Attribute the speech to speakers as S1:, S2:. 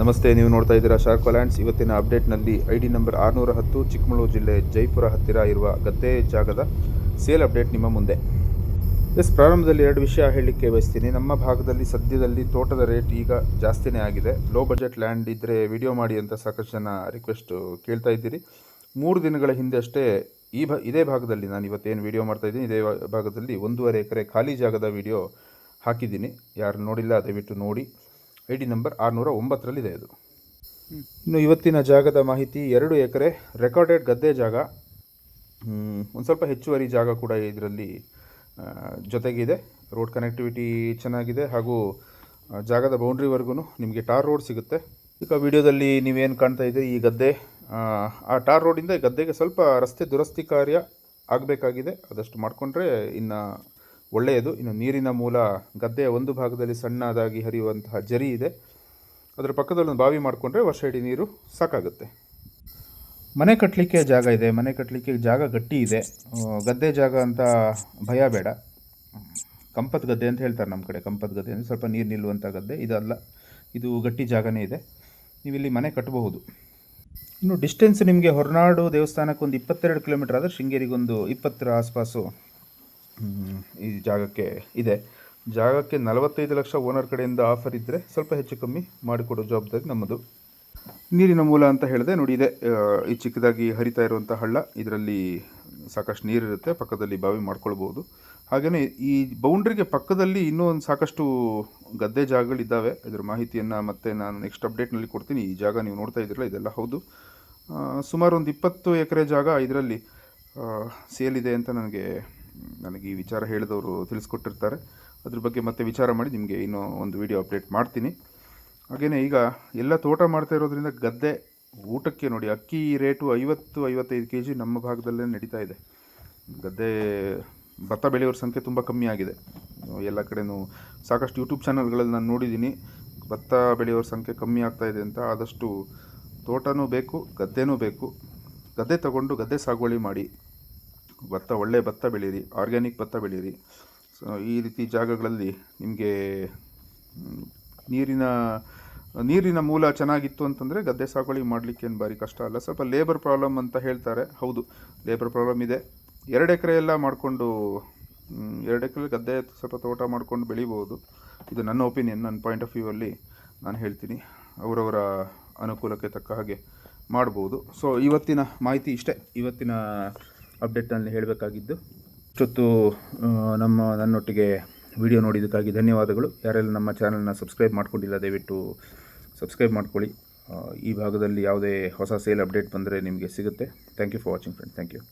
S1: ನಮಸ್ತೆ, ನೀವು ನೋಡ್ತಾ ಇದ್ದೀರಾ ಶಾರ್ಕ್ ಲ್ಯಾಂಡ್ಸ್. ಇವತ್ತಿನ ಅಪ್ಡೇಟ್ನಲ್ಲಿ ಐ ಡಿ ನಂಬರ್ ಆರುನೂರ ಹತ್ತು ಚಿಕ್ಕಮಗಳೂರು ಜಿಲ್ಲೆ ಜೈಪುರ ಹತ್ತಿರ ಇರುವ ಗದ್ದೆ ಜಾಗದ ಸೇಲ್ ಅಪ್ಡೇಟ್ ನಿಮ್ಮ ಮುಂದೆ. ಎಸ್, ಪ್ರಾರಂಭದಲ್ಲಿ ಎರಡು ವಿಷಯ ಹೇಳಲಿಕ್ಕೆ ಬಯಸ್ತೀನಿ. ನಮ್ಮ ಭಾಗದಲ್ಲಿ ಸದ್ಯದಲ್ಲಿ ತೋಟದ ರೇಟ್ ಈಗ ಜಾಸ್ತಿನೇ ಆಗಿದೆ. ಲೋ ಬಜೆಟ್ ಲ್ಯಾಂಡ್ ಇದ್ದರೆ ವಿಡಿಯೋ ಮಾಡಿ ಅಂತ ಸಾಕಷ್ಟು ಜನ ರಿಕ್ವೆಸ್ಟ್ ಕೇಳ್ತಾ ಇದ್ದೀರಿ. ಮೂರು ದಿನಗಳ ಹಿಂದೆ ಅಷ್ಟೇ ಈ ಭ, ಇದೇ ಭಾಗದಲ್ಲಿ ನಾನು ಇವತ್ತೇನು ವಿಡಿಯೋ ಮಾಡ್ತಾ ಇದ್ದೀನಿ, ಇದೇ ಭಾಗದಲ್ಲಿ ಒಂದೂವರೆ ಎಕರೆ ಖಾಲಿ ಜಾಗದ ವಿಡಿಯೋ ಹಾಕಿದ್ದೀನಿ. ಯಾರು ನೋಡಿಲ್ಲ, ದಯವಿಟ್ಟು ನೋಡಿ. ಐ ಡಿ ನಂಬರ್ ಆರುನೂರ ಒಂಬತ್ತರಲ್ಲಿದೆ ಅದು. ಇನ್ನು ಇವತ್ತಿನ ಜಾಗದ ಮಾಹಿತಿ ಎರಡು ಎಕರೆ ರೆಕಾರ್ಡೆಡ್ ಗದ್ದೆ ಜಾಗ. ಒಂದು ಸ್ವಲ್ಪ ಹೆಚ್ಚುವರಿ ಜಾಗ ಕೂಡ ಇದರಲ್ಲಿ ಜೊತೆಗಿದೆ. ರೋಡ್ ಕನೆಕ್ಟಿವಿಟಿ ಚೆನ್ನಾಗಿದೆ ಹಾಗೂ ಜಾಗದ ಬೌಂಡ್ರಿವರೆಗೂ ನಿಮಗೆ ಟಾರ್ ರೋಡ್ ಸಿಗುತ್ತೆ. ಈಗ ವಿಡಿಯೋದಲ್ಲಿ ನೀವೇನು ಕಾಣ್ತಾ ಇದ್ದೀರಿ? ಈ ಗದ್ದೆ ಆ, ಟಾರ್ ರೋಡಿಂದ ಗದ್ದೆಗೆ ಸ್ವಲ್ಪ ರಸ್ತೆ ದುರಸ್ತಿ ಕಾರ್ಯ ಆಗಬೇಕಾಗಿದೆ. ಅದಷ್ಟು ಮಾಡಿಕೊಂಡ್ರೆ ಇನ್ನು ಒಳ್ಳೆಯದು. ಇನ್ನು ನೀರಿನ ಮೂಲ ಗದ್ದೆಯ ಒಂದು ಭಾಗದಲ್ಲಿ ಸಣ್ಣದಾಗಿ ಹರಿಯುವಂತಹ ಜರಿ ಇದೆ. ಅದರ ಪಕ್ಕದಲ್ಲಿ ಒಂದು ಬಾವಿ ಮಾಡಿಕೊಂಡ್ರೆ ವರ್ಷ ಇಡೀ ನೀರು ಸಾಕಾಗುತ್ತೆ. ಮನೆ ಕಟ್ಟಲಿಕ್ಕೆ ಜಾಗ ಇದೆ. ಮನೆ ಕಟ್ಟಲಿಕ್ಕೆ ಜಾಗ ಗಟ್ಟಿ ಇದೆ. ಗದ್ದೆ ಜಾಗ ಅಂತ ಭಯ ಬೇಡ. ಕಂಪತ್ ಗದ್ದೆ ಅಂತ ಹೇಳ್ತಾರೆ ನಮ್ಮ ಕಡೆ. ಕಂಪತ್ ಗದ್ದೆ ಅಂದರೆ ಸ್ವಲ್ಪ ನೀರು ನಿಲ್ಲುವಂಥ ಗದ್ದೆ. ಇದಲ್ಲ, ಇದು ಗಟ್ಟಿ ಜಾಗನೇ ಇದೆ. ನೀವಿಲ್ಲಿ ಮನೆ ಕಟ್ಟಬಹುದು ಇನ್ನು ಡಿಸ್ಟೆನ್ಸ್ ನಿಮಗೆ ಹೊರನಾಡು ದೇವಸ್ಥಾನಕ್ಕೆ ಒಂದು ಇಪ್ಪತ್ತೆರಡು ಕಿಲೋಮೀಟರ್ ಆದರೆ ಶೃಂಗೇರಿಗೊಂದು ಇಪ್ಪತ್ತರ ಆಸ್ಪಾಸು ಈ ಜಾಗಕ್ಕೆ ಇದೆ. ಜಾಗಕ್ಕೆ ನಲವತ್ತೈದು ಲಕ್ಷ ಓನರ್ ಕಡೆಯಿಂದ ಆಫರ್ ಇದ್ದರೆ ಸ್ವಲ್ಪ ಹೆಚ್ಚು ಕಮ್ಮಿ ಮಾಡಿಕೊಡೋ ಜವಾಬ್ದಾರಿ ನಮ್ಮದು. ನೀರಿನ ಮೂಲ ಅಂತ ಹೇಳಿದೆ. ನೋಡಿ, ಇದೆ. ಈ ಚಿಕ್ಕದಾಗಿ ಹರಿತಾ ಇರುವಂಥ ಹಳ್ಳ. ಇದರಲ್ಲಿ ಸಾಕಷ್ಟು ನೀರಿರುತ್ತೆ ಪಕ್ಕದಲ್ಲಿ ಬಾವಿ ಮಾಡ್ಕೊಳ್ಬೋದು. ಹಾಗೆಯೇ ಈ ಬೌಂಡ್ರಿಗೆ ಪಕ್ಕದಲ್ಲಿ ಇನ್ನೂ ಒಂದು ಸಾಕಷ್ಟು ಗದ್ದೆ ಜಾಗಗಳಿದ್ದಾವೆ. ಇದರ ಮಾಹಿತಿಯನ್ನು ಮತ್ತೆ ನಾನು ನೆಕ್ಸ್ಟ್ ಅಪ್ಡೇಟ್ನಲ್ಲಿ ಕೊಡ್ತೀನಿ. ಈ ಜಾಗ ನೀವು ನೋಡ್ತಾ ಇದ್ದೀರಲ್ಲ, ಇದೆಲ್ಲ ಹೌದು. ಸುಮಾರು ಒಂದು ಇಪ್ಪತ್ತು ಎಕರೆ ಜಾಗ ಇದರಲ್ಲಿ ಸೇಲಿದೆ ಅಂತ ನನಗೆ ನನಗೆ ಈ ವಿಚಾರ ಹೇಳಿದವರು ತಿಳಿಸ್ಕೊಟ್ಟಿರ್ತಾರೆ. ಅದ್ರ ಬಗ್ಗೆ ಮತ್ತೆ ವಿಚಾರ ಮಾಡಿ ನಿಮಗೆ ಇನ್ನೂ ಒಂದು ವಿಡಿಯೋ ಅಪ್ಡೇಟ್ ಮಾಡ್ತೀನಿ. ಹಾಗೆಯೇ ಈಗ ಎಲ್ಲ ತೋಟ ಮಾಡ್ತಾ ಇರೋದ್ರಿಂದ ಗದ್ದೆ ಊಟಕ್ಕೆ ನೋಡಿ, ಅಕ್ಕಿ ರೇಟು ಐವತ್ತು, ಐವತ್ತೈದು ಕೆ ಜಿ ನಮ್ಮ ಭಾಗದಲ್ಲೇ ನಡೀತಾ ಇದೆ. ಗದ್ದೆ ಭತ್ತ ಬೆಳೆಯೋರ ಸಂಖ್ಯೆ ತುಂಬ ಕಮ್ಮಿ ಆಗಿದೆ. ಎಲ್ಲ ಕಡೆನೂ ಸಾಕಷ್ಟು ಯೂಟ್ಯೂಬ್ ಚಾನಲ್ಗಳಲ್ಲಿ ನಾನು ನೋಡಿದ್ದೀನಿ. ಭತ್ತ ಬೆಳೆಯೋರ ಸಂಖ್ಯೆ ಕಮ್ಮಿ ಆಗ್ತಾ ಇದೆ ಅಂತ ಆದಷ್ಟು ತೋಟನೂ ಬೇಕು, ಗದ್ದೆನೂ ಬೇಕು. ಗದ್ದೆ ತಗೊಂಡು ಗದ್ದೆ ಸಾಗುವಳಿ ಮಾಡಿ. ಭತ್ತ ಒಳ್ಳೆಯ ಭತ್ತ ಬೆಳೀರಿ ಆರ್ಗ್ಯಾನಿಕ್ ಭತ್ತ ಬೆಳೀರಿ ಸೊ ಈ ರೀತಿ ಜಾಗಗಳಲ್ಲಿ ನಿಮಗೆ ನೀರಿನ ನೀರಿನ ಮೂಲ ಚೆನ್ನಾಗಿತ್ತು ಅಂತಂದರೆ ಗದ್ದೆ ಸಾಗುವಳಿ ಮಾಡಲಿಕ್ಕೆ ಏನು ಭಾರಿ ಕಷ್ಟ ಅಲ್ಲ. ಸ್ವಲ್ಪ ಲೇಬರ್ ಪ್ರಾಬ್ಲಮ್ ಅಂತ ಹೇಳ್ತಾರೆ. ಹೌದು ಲೇಬರ್ ಪ್ರಾಬ್ಲಮ್ ಇದೆ. ಎರಡು ಎಕರೆ ಎಲ್ಲ ಮಾಡಿಕೊಂಡು ಎರಡು ಎಕರೆ ಗದ್ದೆ ಸ್ವಲ್ಪ ತೋಟ ಮಾಡ್ಕೊಂಡು ಬೆಳಿಬೋದು. ಇದು ನನ್ನ ಒಪಿನಿಯನ್ ನನ್ನ ಪಾಯಿಂಟ್ ಆಫ್ ವ್ಯೂ ಅಲ್ಲಿ ನಾನು ಹೇಳ್ತೀನಿ. ಅವರವರ ಅನುಕೂಲಕ್ಕೆ ತಕ್ಕ ಹಾಗೆ ಮಾಡ್ಬೋದು. ಸೊ ಇವತ್ತಿನ ಮಾಹಿತಿ ಇಷ್ಟೇ. ಇವತ್ತಿನ ಅಪ್ಡೇಟ್ನಲ್ಲಿ ಹೇಳಬೇಕಾಗಿದ್ದು. ಇಷ್ಟೊತ್ತು ನಮ್ಮ, ನನ್ನೊಟ್ಟಿಗೆ ವಿಡಿಯೋ ನೋಡಿದ್ದಕ್ಕಾಗಿ ಧನ್ಯವಾದಗಳು. ಯಾರೆಲ್ಲ ನಮ್ಮ ಚಾನಲ್ನ ಸಬ್ಸ್ಕ್ರೈಬ್ ಮಾಡ್ಕೊಂಡಿಲ್ಲ, ದಯವಿಟ್ಟು ಸಬ್ಸ್ಕ್ರೈಬ್ ಮಾಡ್ಕೊಳ್ಳಿ. ಈ ಭಾಗದಲ್ಲಿ ಯಾವುದೇ ಹೊಸ ಸೇಲ್ ಅಪ್ಡೇಟ್ ಬಂದರೆ ನಿಮಗೆ ಸಿಗುತ್ತೆ. Thank you for watching friend thank you